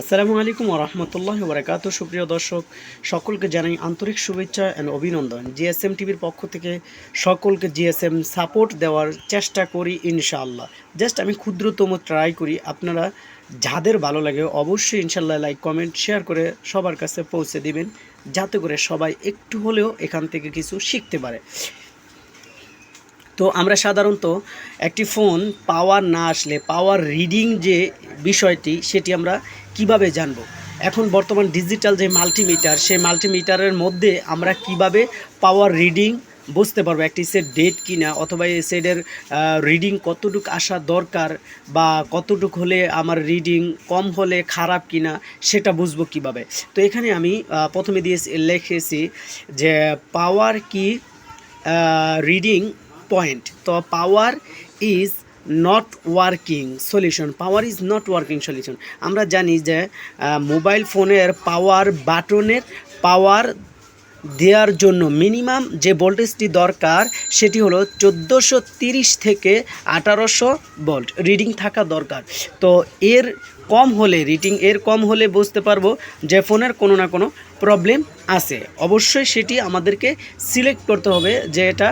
আসসালামু আলাইকুম ওরহমতুল্লাহ বরাকাত সুপ্রিয় দর্শক, সকলকে জানাই আন্তরিক শুভেচ্ছা অ্যান্ড অভিনন্দন। জিএসএম টিভির পক্ষ থেকে সকলকে জিএসএম সাপোর্ট দেওয়ার চেষ্টা করি ইনশাআল্লাহ। জাস্ট আমি ক্ষুদ্রতম ট্রাই করি। আপনারা যাদের ভালো লাগে অবশ্যই ইনশাল্লাহ লাইক কমেন্ট শেয়ার করে সবার কাছে পৌঁছে দিবেন। যাতে করে সবাই একটু হলেও এখান থেকে কিছু শিখতে পারে। তো আমরা সাধারণত একটি ফোন পাওয়ার না আসলে, পাওয়ার রিডিং যে বিষয়টি, সেটি আমরা কীভাবে জানব? এখন বর্তমান ডিজিটাল যে মাল্টিমিটার, সেই মাল্টিমিটারের মধ্যে আমরা কীভাবে পাওয়ার রিডিং বুঝতে পারব? একটি সেট ডেট কিনা, অথবা এই সেটের রিডিং কতটুকু আসা দরকার, বা কতটুকু হলে আমার রিডিং কম হলে খারাপ কিনা, সেটা বুঝব কীভাবে? তো এখানে আমি প্রথমে দিয়ে লিখেছি যে, পাওয়ার কি রিডিং পয়েন্ট তো power is not working solution power is not working solution আমরা জানি যে মোবাইল ফোনের পাওয়ার বাটনের পাওয়ার দেওয়ার জন্য মিনিমাম যে ভোল্টেজটি দরকার, সেটি হলো চোদ্দোশো থেকে আঠারোশো ভোল্ট রিডিং থাকা দরকার। তো এর কম হলে রিটিং এর কম হলে বুঝতে পারব যে ফোনের কোনো না কোনো প্রবলেম আছে। অবশ্যই সেটি আমাদেরকে সিলেক্ট করতে হবে যে এটা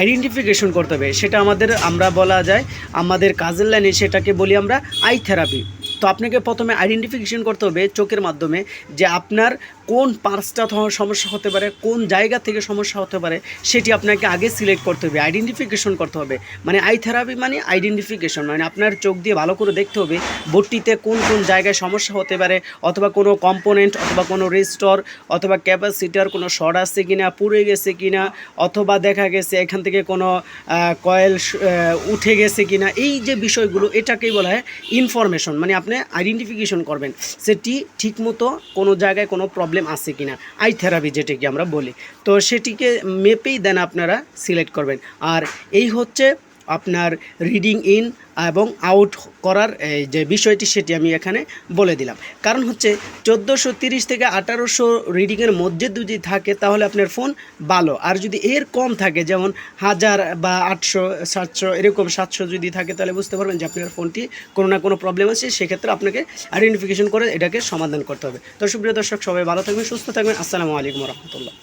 আইডেন্টিফিকেশন করতে হবে। সেটা আমাদের, আমরা বলা যায়, আমাদের কাজের লাইনে সেটাকে বলি আমরা আই থেরাপি তো আপনাকে প্রথমে আইডেন্টিফিকেশন করতে হবে চোখের মাধ্যমে যে আপনার কোন পার্সটা সমস্যা হতে পারে, কোন জায়গা থেকে সমস্যা হতে পারে, সেটি আপনাকে আগে সিলেক্ট করতে হবে আইডেন্টিফিকেশন করতে হবে। মানে আই থেরাপি মানে আইডেন্টিফিকেশন মানে আপনার চোখ দিয়ে ভালো করে দেখতে হবে বোর্ডটিতে কোন কোন জায়গায় সমস্যা হতে পারে, অথবা কোনো কম্পোনেন্ট অথবা কোনো রেস্টর অথবা ক্যাপাসিটার কোনো শর্ট আসছে কি না পুড়ে গেছে কিনা, অথবা দেখা গেছে এখান থেকে কোনো কয়েল উঠে গেছে কিনা, এই যে বিষয়গুলো, এটাকেই বলা হয় ইনফরমেশন মানে আপনি আইডেন্টিফিকেশন করবেন। সেটি ঠিকমতো কোনো জায়গায় কোনো প্রবলেম আছে কিনা আই থেরাপি যেটাকে আমরা বলি। তো সেটিকে মেপেই দেন আপনারা সিলেক্ট করবেন। আর এই হচ্ছে আপনার রিডিং ইন এবং আউট করার যে বিষয়টি সেটি আমি এখানে বলে দিলাম। কারণ হচ্ছে চোদ্দোশো তিরিশ থেকে আঠারোশো রিডিংয়ের মধ্যে যদি থাকে, তাহলে আপনার ফোন ভালো। আর যদি এর কম থাকে, যেমন হাজার বা আটশো, সাতশো, এরকম সাতশো যদি থাকে, তাহলে বুঝতে পারবেন যে আপনার ফোনটি কোনো না কোনো প্রবলেম আছে। সেক্ষেত্রে আপনাকে আইডেন্টিফিকেশন করে এটাকে সমাধান করতে হবে। তো সুপ্রিয় দর্শক, সবাই ভালো থাকবেন, সুস্থ থাকবেন। আসসালামু আলাইকুম রহমতুল্লাহ।